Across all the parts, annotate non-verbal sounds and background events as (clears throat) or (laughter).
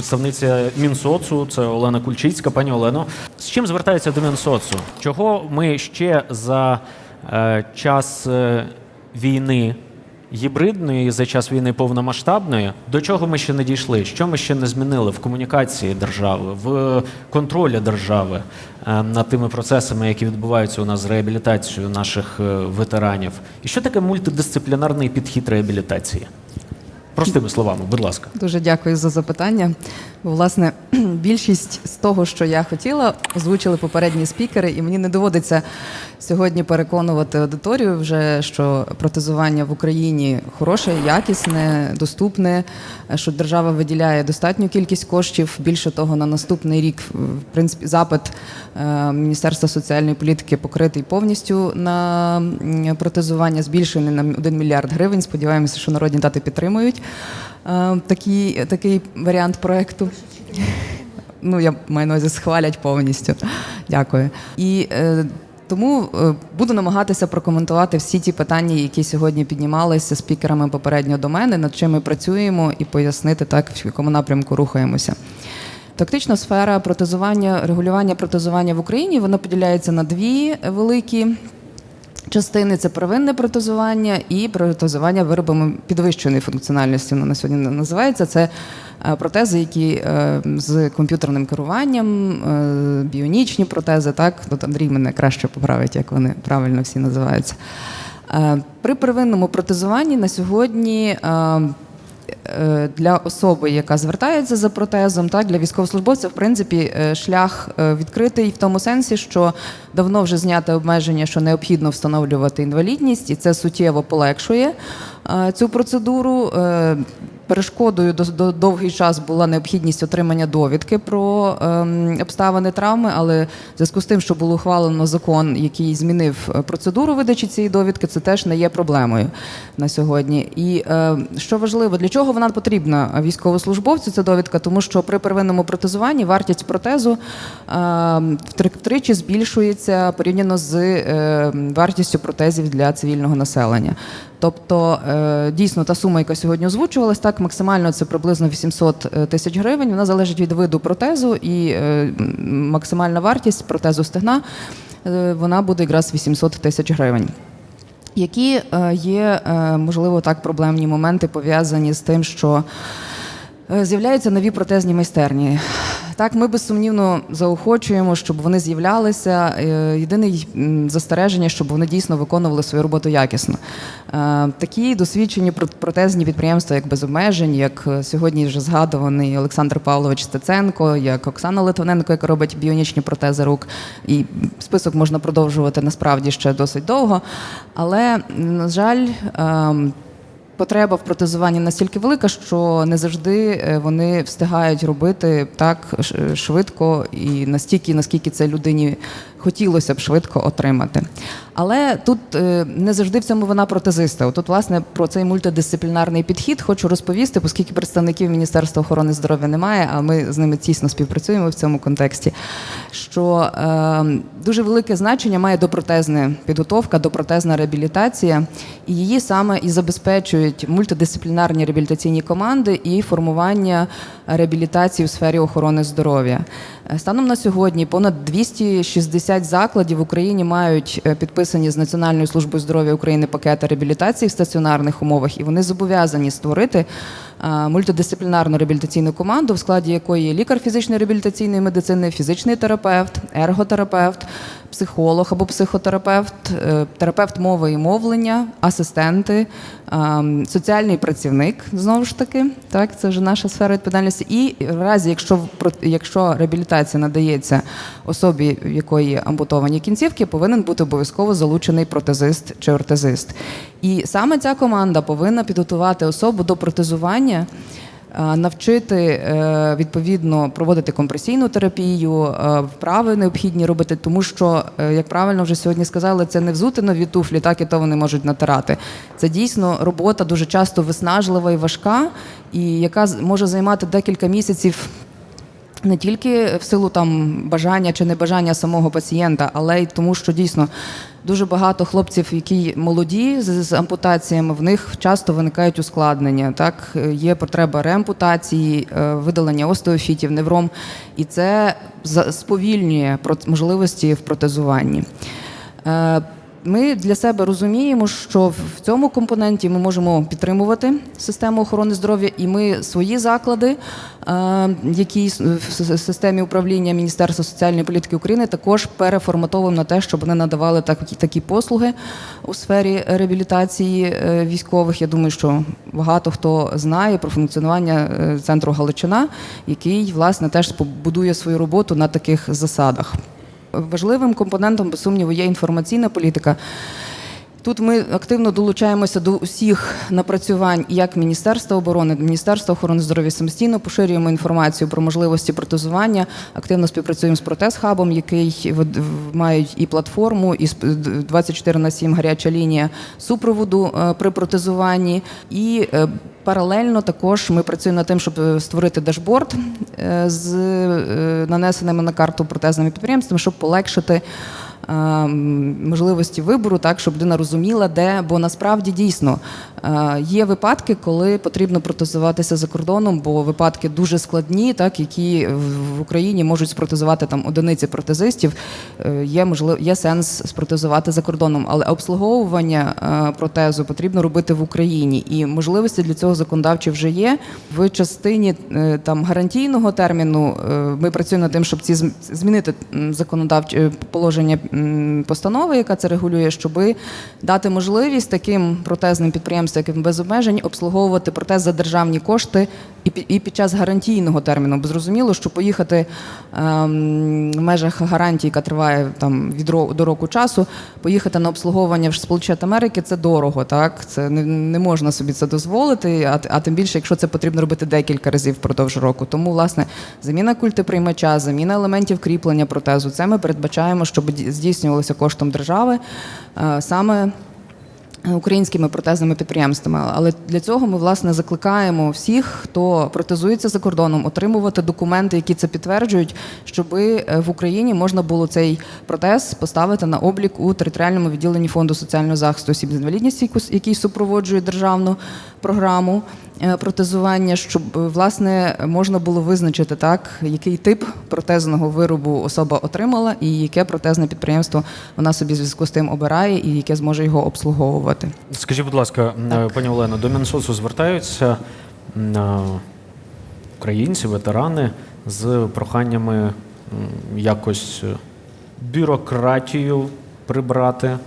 представниця Мінсоцу, це Олена Кульчицька. Пані Олено, з чим звертається до Мінсоцу? Чого ми ще за е, час е, війни гібридної, за час війни повномасштабної, до чого ми ще не дійшли? Що ми ще не змінили в комунікації держави, в контролі держави е, над тими процесами, які відбуваються у нас з реабілітацією наших е, ветеранів? І що таке мультидисциплінарний підхід реабілітації? Простими словами, будь ласка. Дуже дякую за запитання. Бо, власне, (clears throat) більшість з того, що я хотіла, озвучили попередні спікери, і мені не доводиться сьогодні переконувати аудиторію вже, що протезування в Україні хороше, якісне, доступне, що держава виділяє достатню кількість коштів. Більше того, на наступний рік, в принципі, запит е, Міністерства соціальної політики покритий повністю на протезування, збільшений на 1 мільярд гривень. Сподіваємося, що народні дати підтримують такий, такий варіант проекту. Ну, я маю на увазі схвалять повністю. Дякую. І е, тому е, буду намагатися прокоментувати всі ті питання, які сьогодні піднімалися спікерами попередньо до мене, над чим ми працюємо, і пояснити так, в якому напрямку рухаємося. Тактична сфера протезування, регулювання протезування в Україні вона поділяється на дві великі частини: це первинне протезування і протезування виробами підвищеної функціональності. Воно на сьогодні називається. Це е, протези, які е, з комп'ютерним керуванням, е, біонічні протези. Так, тут Андрій мене краще поправить, як вони правильно всі називаються. При первинному протезуванні на сьогодні. Е, Для особи, яка звертається за протезом, так для військовослужбовця, в принципі, е, шлях е, відкритий в тому сенсі, що давно вже зняте обмеження, що необхідно встановлювати інвалідність, і це суттєво полегшує цю процедуру. Перешкодою до, до довгий час була необхідність отримання довідки про ем, обставини травми, але в зв'язку з тим, що було ухвалено закон, який змінив е, процедуру видачі цієї довідки, це теж не є проблемою на сьогодні. І е, що важливо, для чого вона потрібна військовослужбовцю? Ця довідка, тому що при первинному протезуванні вартість протезу е, втри- втричі збільшується порівняно з вартістю протезів для цивільного населення. Тобто дійсно та сума, яка сьогодні озвучувалась, так максимально це приблизно 800 тисяч гривень. Вона залежить від виду протезу і е, максимальна вартість протезу стегна е, вона буде якраз 800 тисяч гривень. Які е, є, е, можливо, так проблемні моменти пов'язані з тим, що Е, З'являються нові протезні майстерні. Так, ми безсумнівно заохочуємо, щоб вони з'являлися. Е, Єдине застереження, щоб вони дійсно виконували свою роботу якісно. Е, Такі досвідчені про- протезні підприємства, як без обмежень, як е, сьогодні вже згадуваний Олександр Павлович Стеценко, як Оксана Литвиненко, яка робить біонічні протези рук. І список можна продовжувати насправді ще досить довго. Але, на жаль, ем, Потреба в протезуванні настільки велика, що не завжди е, вони встигають робити так швидко і настільки, наскільки це людині хотілося б швидко отримати. Але тут е, не завжди в цьому вона протезиста. Тут, власне, про цей мультидисциплінарний підхід хочу розповісти, оскільки представників Міністерства охорони здоров'я немає, а ми з ними тісно співпрацюємо в цьому контексті. Що е, дуже велике значення має допротезна підготовка, допротезна реабілітація, і її саме і забезпечують мультидисциплінарні реабілітаційні команди і формування реабілітації у сфері охорони здоров'я. Е, Станом на сьогодні понад 260 закладів в Україні мають е, підписані з Національною службою здоров'я України пакети реабілітації в стаціонарних умовах, і вони зобов'язані створити мультидисциплінарну реабілітаційну команду, в складі якої є лікар фізичної реабілітаційної медицини, фізичний терапевт, ерготерапевт, психолог або психотерапевт, е, терапевт мови і мовлення, асистенти, ем, соціальний працівник знову ж таки. Так, це вже наша сфера відповідальності. І в разі, якщо якщо реабілітація надається особі, в якої ампутовані кінцівки, повинен бути обов'язково залучений протезист чи ортезист. І саме ця команда повинна підготувати особу до протезування. Е, Навчити е, відповідно проводити компресійну терапію, е, вправи необхідні робити, тому що, як правильно вже сьогодні сказали, це не взути нові туфлі, так і то вони можуть натирати. Це дійсно робота дуже часто виснажлива і важка, і яка може займати декілька місяців не тільки в силу там бажання чи небажання самого пацієнта, але й тому, що дійсно дуже багато хлопців, які молоді з, з ампутаціями, в них часто виникають ускладнення. Так Е, є потреба реампутації, е, видалення остеофітів, невром, і це сповільнює можливості в протезуванні. Ми для себе розуміємо, що в цьому компоненті ми можемо підтримувати систему охорони здоров'я, і ми свої заклади, е, які в системі управління Міністерства соціальної політики України, також переформатовуємо на те, щоб вони надавали такі, послуги у сфері реабілітації е, військових. Я думаю, що багато хто знає про функціонування е, центру Галичина, який власне теж побудує свою роботу на таких засадах. Важливим компонентом, без сумніву, є інформаційна політика. Тут ми активно долучаємося до усіх напрацювань як Міністерства оборони, Міністерства охорони здоров'я самостійно поширюємо інформацію про можливості протезування. Активно співпрацюємо з протез-хабом, який мають і платформу, і сп- 24 на 7 гаряча лінія супроводу е, при протезуванні. І е, паралельно також ми працюємо над тим, щоб е, створити дашборд з нанесеними на карту протезними підприємствами, щоб полегшити можливості вибору, так щоб людина розуміла, де, бо насправді дійсно е, є випадки, коли потрібно протезуватися за кордоном, бо випадки дуже складні, так які в- Україні можуть спротезувати там одиниці протезистів. Е, Є можливо, є сенс спротезувати за кордоном, але обслуговування е, протезу потрібно робити в Україні, і можливості для цього законодавчі вже є. В частині е, там гарантійного терміну е, ми працюємо над тим, щоб ці змінити м, законодавче положення постанови, яка це регулює, щоб дати можливість таким протезним підприємствам, яким без обмежень, обслуговувати протез за державні кошти і пі- і під час гарантійного терміну. Бо зрозуміло, що поїхати ем, в межах гарантії, яка триває там від ро- до року часу, поїхати на обслуговування в Сполучені Америки це дорого. Так це не, не можна собі це дозволити, а, а тим більше, якщо це потрібно робити декілька разів впродовж року. Тому, власне, заміна культиприймача, заміна елементів кріплення протезу, це ми передбачаємо, щоб здійснювалося коштом держави е, саме українськими протезними підприємствами. Але для цього ми власне закликаємо всіх, хто протезується за кордоном, отримувати документи, які це підтверджують, щоб в Україні можна було цей протез поставити на облік у територіальному відділенні фонду соціального захисту осіб з інвалідністю, який супроводжує державну програму е, протезування, щоб е, власне можна було визначити так, який тип протезного виробу особа отримала, і яке протезне підприємство вона собі в зв'язку з тим обирає, і яке зможе його обслуговувати. Скажіть, будь ласка, е, пані Олено, до Мінсоцу звертаються е, українці, ветерани з проханнями якось е, бюрократію прибрати.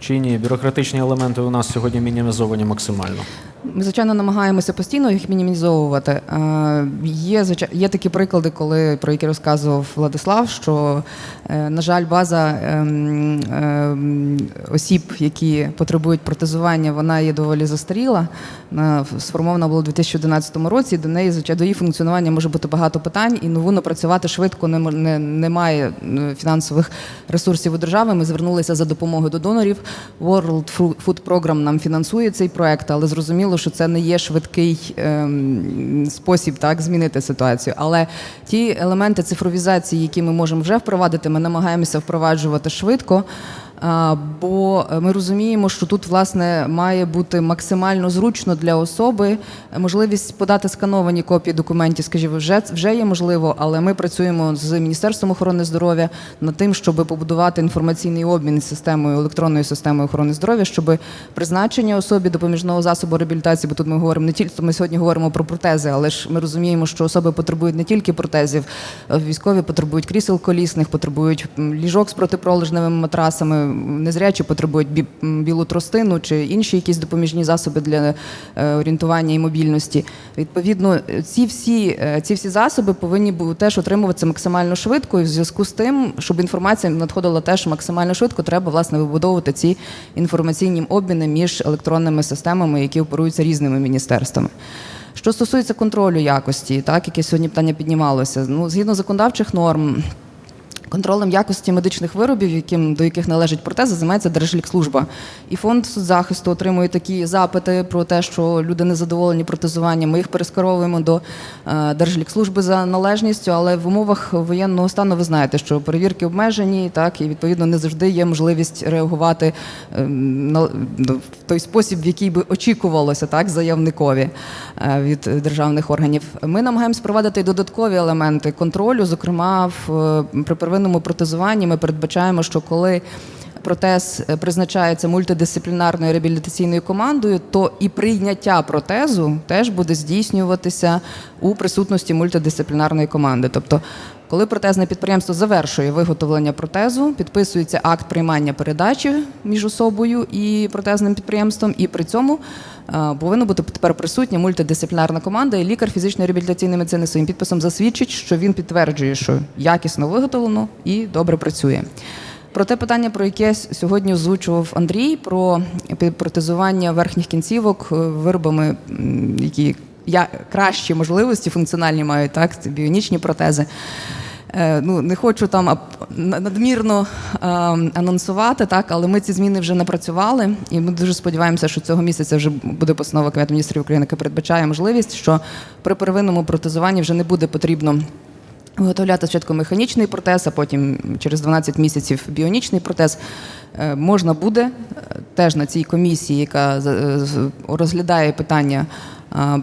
Чи ні, бюрократичні елементи у нас сьогодні мінімізовані максимально. Ми, звичайно, намагаємося постійно їх мінімізовувати. Е, Є, є такі приклади, коли, про які розказував Владислав, що, е, на жаль, база ем, ем, осіб, які потребують протезування, вона є доволі застаріла. Сформована була у 2011 році. До неї, звичайно, до її функціонування може бути багато питань, і нову напрацювати швидко немає е, фінансових ресурсів у держави. Ми звернулися за допомогою до донорів. World Food Program нам фінансує цей проект, але зрозуміло, що це не є швидкий ем, спосіб так змінити ситуацію. Але ті елементи цифровізації, які ми можемо вже впровадити, ми намагаємося впроваджувати швидко. Бо ми розуміємо, що тут власне має бути максимально зручно для особи можливість подати скановані копії документів. Скажімо, вже вже є можливо, але ми працюємо з міністерством охорони здоров'я над тим, щоб побудувати інформаційний обмін з системою електронною системою охорони здоров'я, щоб призначення особі допоміжного засобу реабілітації, бо тут ми говоримо не тільки ми сьогодні говоримо про протези, але ж ми розуміємо, що особи потребують не тільки протезів, е, військові потребують крісел колісних, потребують ліжок з протипролежневими матрасами, незрячі потребують бі- білу тростину чи інші якісь допоміжні засоби для е, орієнтування і мобільності. Відповідно, ці всі, е, ці всі засоби повинні теж отримуватися максимально швидко. І в зв'язку з тим, щоб інформація надходила теж максимально швидко, треба власне вибудовувати ці інформаційні обміни між електронними системами, які оперуються різними міністерствами. Що стосується контролю якості, так яке сьогодні питання піднімалося, ну згідно законодавчих норм. Контролем якості медичних виробів, яким, до яких належить протези, займається Держлікслужба. І фонд соцзахисту отримує такі запити про те, що люди не задоволені протезуванням. Ми їх перескеровуємо до е, Держлікслужби за належністю, але в умовах воєнного стану ви знаєте, що перевірки обмежені, так і відповідно не завжди є можливість реагувати ем, на в той спосіб, в який би очікувалося, так заявникові е, від державних органів. Ми намагаємося впровадити додаткові елементи контролю. Зокрема, в е, при первинному протезуванні ми передбачаємо, що коли Протез е, призначається мультидисциплінарною реабілітаційною командою, то і прийняття протезу теж буде здійснюватися у присутності мультидисциплінарної команди. Тобто, коли протезне підприємство завершує виготовлення протезу, підписується акт приймання передачі між особою і протезним підприємством, і при цьому е, повинна бути тепер присутня мультидисциплінарна команда, і лікар фізичної реабілітаційної медицини своїм підписом засвідчить, що він підтверджує, що якісно виготовлено і добре працює. Про те питання, про яке сьогодні озвучував Андрій, про протезування верхніх кінцівок е, виробами, які я кращі можливості функціональні мають, так, це біонічні протези. Е, Ну, не хочу там надмірно е, анонсувати, так, але ми ці зміни вже напрацювали, і ми дуже сподіваємося, що цього місяця вже буде постанова Кабінету міністрів України, яка передбачає можливість, що при первинному протезуванні вже не буде потрібно Виготовляти спочатку механічний протез, а потім через 12 місяців біонічний протез. Е, Можна буде е, теж на цій комісії, яка е, розглядає питання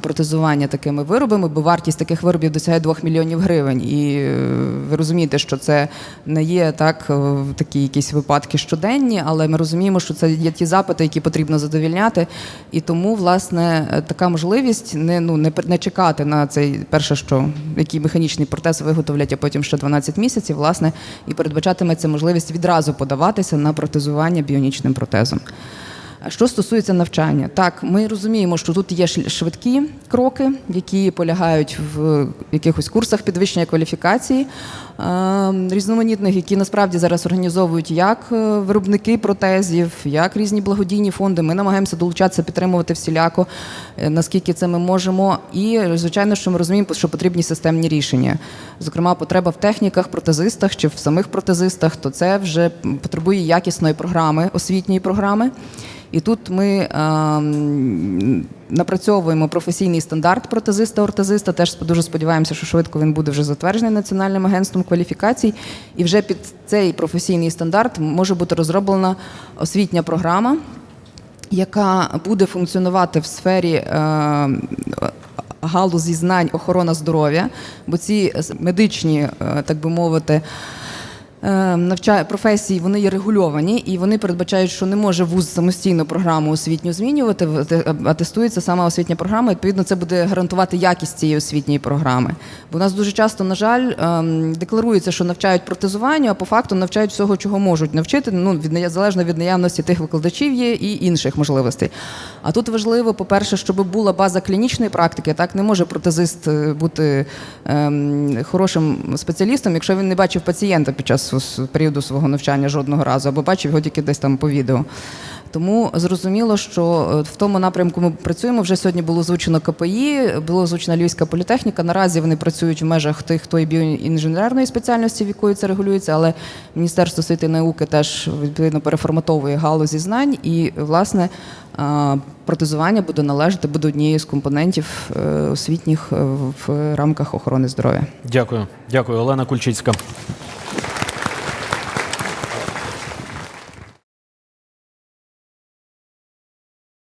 протезування такими виробами, бо вартість таких виробів досягає 2 мільйонів гривень. І е, ви розумієте, що це не є так е, такі якісь випадки щоденні, але ми розуміємо, що це є ті запити, які потрібно задовільняти. І тому, власне, е, така можливість не ну не, не чекати на цей перше, що який механічний протез виготовлять, а потім ще 12 місяців, власне, і передбачатиметься можливість відразу подаватися на протезування біонічним протезом. Що стосується навчання, так ми розуміємо, що тут є швидкі кроки, які полягають в якихось курсах підвищення кваліфікації е, різноманітних, які насправді зараз організовують як е, виробники протезів, як різні благодійні фонди. Ми намагаємося долучатися, підтримувати всіляко, е, наскільки це ми можемо. І звичайно, що ми розуміємо, що потрібні системні рішення. Зокрема, потреба в техніках, протезистах чи в самих протезистах, то це вже потребує якісної програми, освітньої програми. І тут ми ем, напрацьовуємо професійний стандарт протезиста-ортезиста. Теж дуже сподіваємося, що швидко він буде вже затверджений Національним агентством кваліфікацій. І вже під цей професійний стандарт може бути розроблена освітня програма, яка буде функціонувати в сфері. Е, Галузі знань охорона здоров'я, бо ці е, медичні, е, так би мовити, навчає професії, вони є регульовані і вони передбачають, що не може вуз самостійно програму освітню змінювати, в- те- а сама освітня програма. Відповідно, це буде гарантувати якість цієї освітньої програми. Бо у нас дуже часто, на жаль, ем, декларується, що навчають протезуванню, а по факту навчають всього, чого можуть навчити. Ну від залежно від наявності тих викладачів є і інших можливостей. А тут важливо, по-перше, щоб була база клінічної практики. Так не може протезист е, бути ем, хорошим спеціалістом, якщо він не бачив пацієнта під час с- періоду свого навчання жодного разу, або бачив його тільки десь там по відео. Тому зрозуміло, що е, в тому напрямку ми працюємо. Вже сьогодні було озвучено КПІ, було озвучена Львівська політехніка. Наразі вони працюють в межах тих, хто є біоінженерної спеціальності, в якої це регулюється, але Міністерство освіти і науки теж відповідно переформатовує галузі знань і, власне, протезування буде належати, буде однією з компонентів е, освітніх е, в рамках охорони здоров'я. Дякую. Дякую, Олена Кульчицька.